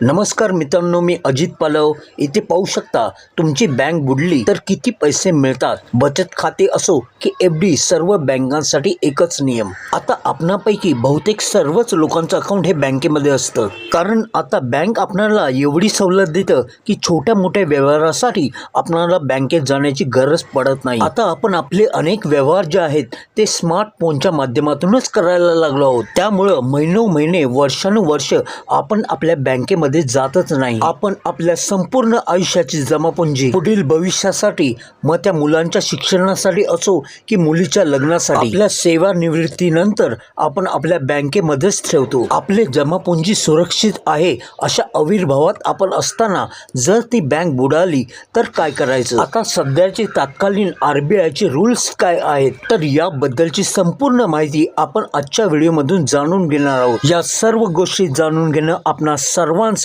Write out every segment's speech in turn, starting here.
नमस्कार मित्रांनो मी अजित पालव. इथे पाहू शकता तुमची बँक बुडली तर किती पैसे मिळतात? बचत खाते असो की एफ डी सर्व बँकांसाठी एकच नियम. आता आपणापैकी बहुतेक सर्वच लोकांचं अकाउंट हे बँकेमध्ये असतं. कारण आता बँक आपणाला एवढी सवलत देतं की छोट्या मोठ्या व्यवहारासाठी आपणाला बँकेत जाण्याची गरज पडत नाही. आता आपण आपले अनेक व्यवहार जे आहेत ते स्मार्टफोनच्या माध्यमातूनच करायला लागलो आहोत. त्यामुळं महिनो महिने वर्षानुवर्ष आपण आपल्या बँकेमध्ये जातच नाही. आपण आपल्या संपूर्ण आयुष्याची जमापुंजी पुढील भविष्यासाठी मग त्या मुलांच्या शिक्षणासाठी असो की मुलीच्या लग्नासाठी. आपल्या सेवानिवृत्तीनंतर आपण आपल्या बँकेमध्येच ठेवतो. आपले जमापुंजी सुरक्षित आहे अशा आविर्भावात आपण असताना जर ती बँक बुडाली तर काय करायचं? आता सध्याचे तात्कालीन आरबीआयचे रूल्स काय आहेत? तर याबद्दलची संपूर्ण माहिती आपण आजच्या व्हिडिओमधून जाणून घेणार आहोत. या सर्व गोष्टी जाणून घेणं आपणा सर्वांसाठी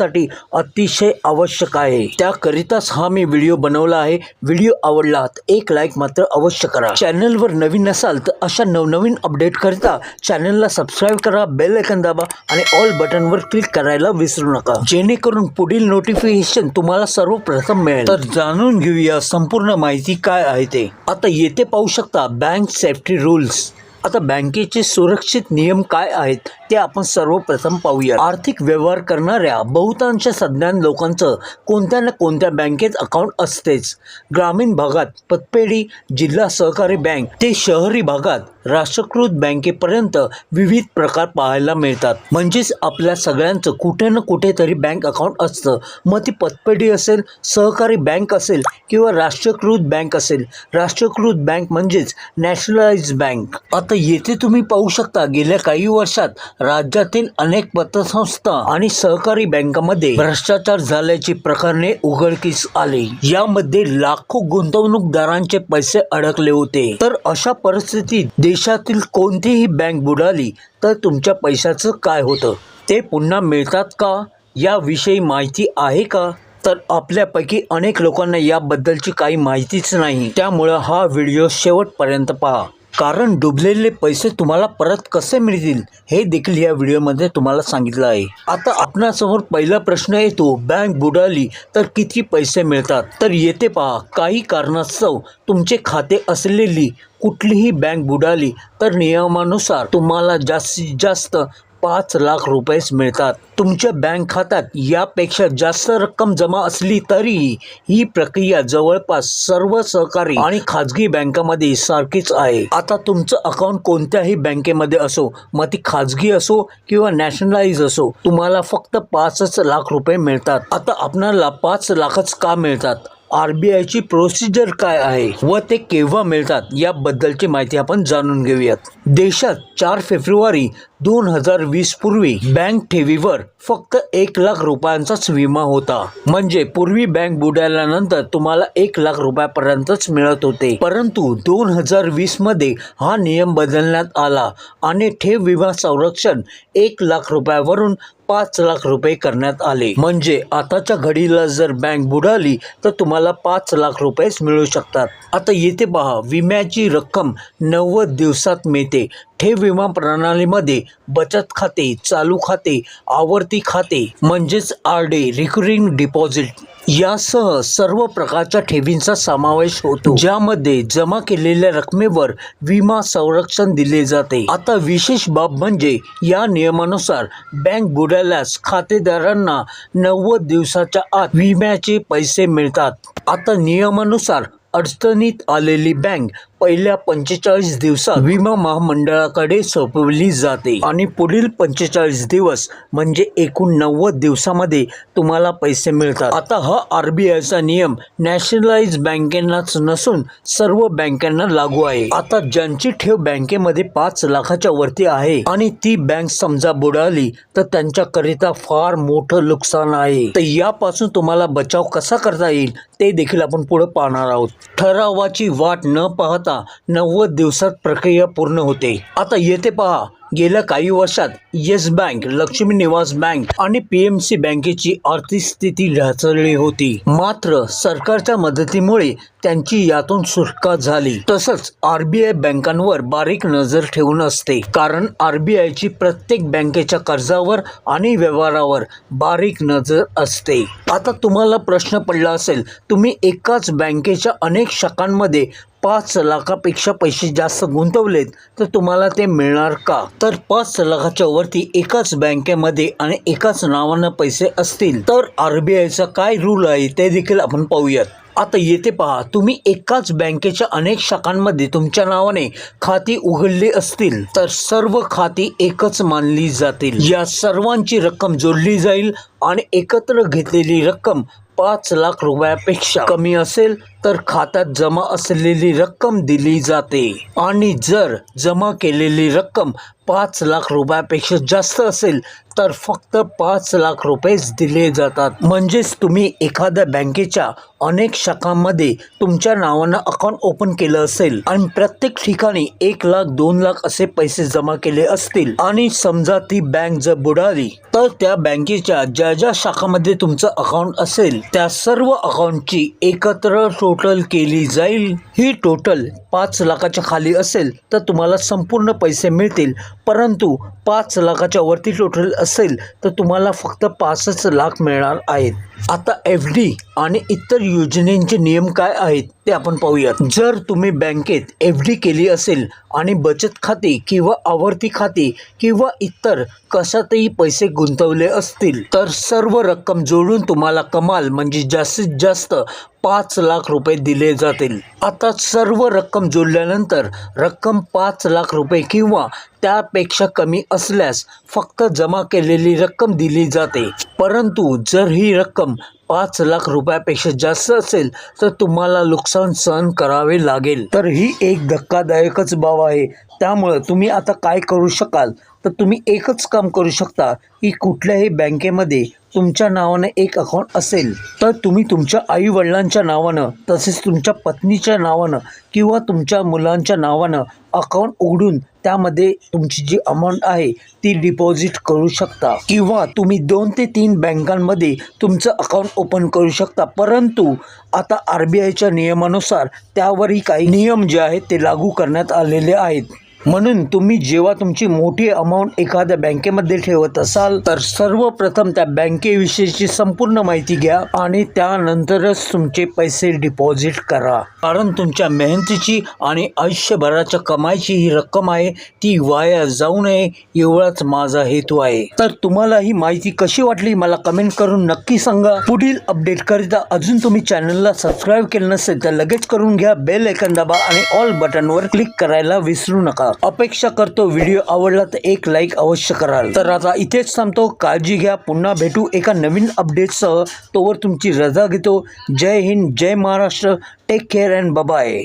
अतिशय आवश्यक आहे. त्याकरिताच हा मी व्हिडिओ बनवला आहे. व्हिडिओ आवडला एक लाईक मात्र अवश्य करा. चॅनलवर नवीन असाल तर अशा नवनवीन अपडेट करता चॅनलला सबस्क्राईब करा बेल ऐकन दाबा आणि ऑल बटनवर क्लिक करायला विसरू नका. जेणेकरून पुढील नोटिफिकेशन तुम्हाला सर्वप्रथम मिळेल. तर जाणून घेऊया संपूर्ण माहिती काय आहे ते. आता येथे पाहू शकता बँक सेफ्टी रूल्स आता बँकेचे सुरक्षित नियम काय आहेत ते आपण सर्वप्रथम पाहूया. आर्थिक व्यवहार करणाऱ्या बहुतांश सज्ञान लोकांचं कोणत्या ना कोणत्या बँकेत अकाउंट असतेच. ग्रामीण भागात पतपेढी जिल्हा सहकारी बँक ते शहरी भागात राष्ट्रकृत बँकेपर्यंत विविध प्रकार पाहायला मिळतात. म्हणजेच आपल्या सगळ्यांचं कुठे ना कुठेतरी बँक अकाउंट असतं. मग ती पतपेढी असेल सहकारी बँक असेल किंवा राष्ट्रीयकृत बँक असेल. राष्ट्रीयकृत बँक म्हणजेच नॅशनलाइज बँक. आता येथे तुम्ही पाहू शकता गेल्या काही वर्षात राज्यातील अनेक पतसंस्था आणि सहकारी बँकांमध्ये भ्रष्टाचार झाल्याची प्रकरणे उघडकीस आली. यामध्ये लाखो गुंतवणूकदारांचे पैसे अडकले होते. तर अशा परिस्थितीत देशातील कोणतीही बँक बुडाली तर तुमच्या पैशाचं काय होतं? ते पुन्हा मिळतात का? याविषयी माहिती आहे का? तर आपल्यापैकी अनेक लोकांना याबद्दलची काही माहितीच नाही. त्यामुळं हा व्हिडिओ शेवटपर्यंत पहा. कारण डुबलेले पैसे तुम्हाला परत कसे मिळतील हे देखील या व्हिडिओमध्ये तुम्हाला सांगितलं आहे. आता आपणासमोर पहिला प्रश्न येतो बँक बुडाली तर किती पैसे मिळतात? तर येते पहा काही कारणास्तव तुमचे खाते असलेली कुठलीही बँक बुडाली तर नियमानुसार तुम्हाला जास्तीत जास्त पाच लाख रुपयेच मिळतात. तुमच्या बँक खात्यात यापेक्षा जास्त रक्कम जमा असली तरीही ही प्रक्रिया जवळपास सर्व सहकारी आणि खाजगी बँकामध्ये सारखीच आहे. आता तुमचं अकाउंट कोणत्याही बँकेमध्ये असो मग ती खाजगी असो किंवा नॅशनलाइज असो तुम्हाला फक्त पाचच लाख रुपये मिळतात. आता आपणाला पाच लाखच का मिळतात? आर बी आयची प्रोसिजर काय आहे? व ते केव्हा मिळतात? याबद्दलची माहिती आपण जाणून घेऊयात. देशात चार फेब्रुवारी दोन हजार वीस पूर्वी बँक ठेवीवर फक्त एक लाख रुपयांचाच विमा होता. म्हणजे पूर्वी बँक बुडाल्यानंतर तुम्हाला एक लाख रुपयापर्यंतच मिळत होते. परंतु दोन हजार वीसमध्ये हा नियम बदलण्यात आला आणि ठेव विमा संरक्षण एक लाख रुपयावरून पाच लाख रुपये करण्यात आले. म्हणजे आताच्या घडीला जर बँक बुडाली तर तुम्हाला पाच लाख रुपयेच मिळू शकतात. आता येथे पहा विम्याची रक्कम नव्वद दिवसात मिळते. ठेव विमा प्रणालीमध्ये बचत खाते चालू खाते आवर्ती खाते म्हणजेच आर डी रिकरिंग डिपॉझिट यासह सर्व प्रकारच्या ठेवींचा समावेश होतो. ज्यामध्ये जमा केलेल्या रकमेवर विमा संरक्षण दिले जाते. आता विशेष बाब म्हणजे या नियमानुसार बँक बुडाल्यास खातेदारांना नव्वद दिवसाच्या आत विम्याचे पैसे मिळतात. आता नियमानुसार अडचणीत आलेली बँक पहिल्या पंचेचाळीस दिवसात विमा महामंडळाकडे सोपवली जाते. आणि पुढील पंचेचाळीस दिवस म्हणजे एकूण नव्वद दिवसामध्ये तुम्हाला पैसे मिळतात. आता हा आर बी आयचा नियम नॅशनलाइज बँकेनाच नसून सर्व बँकांना लागू आहे. आता ज्यांची ठेव बँकेमध्ये पाच लाखाच्या वरती आहे आणि ती बँक समजा बुडाली तर त्यांच्याकरिता फार मोठं नुकसान आहे. तर यापासून तुम्हाला बचाव कसा करता येईल ते देखील आपण पुढे पाहणार आहोत. ठरावाची वाट न पाहता नव्वद दिवसात प्रक्रिया पूर्ण होते. आता येथे पहा गेल्या काही वर्षात येस बँक लक्ष्मी निवास बँक आणि पीएमसी बँकेची आर्थिक स्थिती ढासळली होती. मात्र सरकारच्या मदतीमुळे त्यांची यातून सुटका झाली. तसंच आर बी आय बँकांवर बारीक नजर ठेवून असते. कारण आरबीआयची प्रत्येक बँकेच्या कर्जावर आणि व्यवहारावर बारीक नजर असते. आता तुम्हाला प्रश्न पडला असेल तुम्ही एकाच बँकेच्या अनेक शाखांमध्ये पाच लाखापेक्षा पैसे जास्त गुंतवलेत तर तुम्हाला ते मिळणार का? तर पाच लाखाच्या वरती एकाच बँकेमध्ये आणि एकाच नावानं पैसे असतील तर आर बी आयचा काय रूल आहे ते देखील आपण पाहूयात. आता येथे पहा तुम्ही एकाच बँकेच्या अनेक शाखांमध्ये तुमच्या नावाने खाती उघडली असतील तर सर्व खाती एकच मानली जातील. या सर्वांची रक्कम जोडली जाईल आणि एकत्र घेतलेली रक्कम पाच लाख रुपयापेक्षा कमी असेल तर खात्यात जमा असलेली रक्कम दिली जाते. आणि जर जमा केलेली रक्कम पाच लाख रुपयापेक्षा जास्त असेल तर फक्त पाच लाख रुपयेच दिले जातात. म्हणजेच तुम्ही एखाद्या बँकेच्या अनेक शाखांमध्ये तुमच्या नावानं अकाउंट ओपन केलं असेल आणि प्रत्येक ठिकाणी एक लाख दोन लाख असे पैसे जमा केले असतील आणि समजा ती बँक जर बुडाली तर त्या बँकेच्या ज्या ज्या शाखामध्ये तुमचं अकाउंट असेल त्या सर्व अकाउंटची एकत्र टोटल केली जाईल. ही टोटल पाच लाखाच्या खाली असेल तर तुम्हाला संपूर्ण पैसे मिळतील. परंतु पाच लाखाच्या वरती टोटल असेल तर तुम्हाला फक्त पाचच लाख मिळणार आहेत. आता एफ डी आणि इतर योजनेचे नियम काय आहेत ते आपण पाहूयात. जर तुम्ही बँकेत एफ डी केली असेल आणि बचत खाते किंवा आवर्ती खाते किंवा इतर कशातही पैसे गुंतवले असतील तर सर्व रक्कम जोडून तुम्हाला कमाल म्हणजे जास्तीत जास्त पाच लाख रुपये दिले जातील. आता सर्व रक्कम जोडल्यानंतर रक्कम पाच लाख रुपये किंवा त्यापेक्षा कमी असल्यास फक्त जमा केलेली रक्कम दिली जाते. परंतु जर ही रक्कम पाच लाख रुपयापेक्षा जास्त असेल तर तुम्हाला नुकसान सहन करावे लागेल. तर ही एक धक्कादायकच बाब आहे. त्यामुळं तुम्ही आता काय करू शकाल? तर तुम्ही एकच काम करू शकता की कुठल्याही बँकेमध्ये तुमच्या नावानं एक अकाउंट असेल तर तुम्ही तुमच्या आई वडिलांच्या नावानं तसेच तुमच्या पत्नीच्या नावानं किंवा तुमच्या मुलांच्या नावानं अकाउंट उघडून त्यामध्ये तुमची जी अमाऊंट आहे ती डिपॉझिट करू शकता. किंवा तुम्ही दोन ते तीन बँकांमध्ये तुमचं अकाउंट ओपन करू शकता. परंतु आता आर बी आयच्या नियमानुसार त्यावरही काही नियम जे आहेत ते लागू करण्यात आलेले आहेत. म्हणून तुम्ही जेव्हा तुमची मोठी अमाऊंट एखाद्या बँकेमध्ये ठेवत असाल तर सर्वप्रथम त्या बँकेविषयीची संपूर्ण माहिती घ्या आणि त्यानंतरच तुमचे पैसे डिपॉझिट करा. कारण तुमच्या मेहनतीची आणि आयुष्यभराच्या कमाईची ही रक्कम आहे ती वाया जाऊ नये एवढाच माझा हेतू आहे. तर तुम्हाला ही माहिती कशी वाटली मला कमेंट करून नक्की सांगा. पुढील अपडेट करिता अजून तुम्ही चॅनलला सबस्क्राईब केलं नसेल तर लगेच करून घ्या बेल ऐकन दाबा आणि ऑल बटनवर क्लिक करायला विसरू नका. अपेक्षा करतो व्हिडिओ आवडला तर एक लाईक अवश्य कराल. तर आता इथेच थांबतो. काळजी घ्या. पुन्हा भेटू एका नवीन अपडेटसह तोवर तुमची रजा घेतो. Jai Hind Jai Maharashtra. Take care and bye bye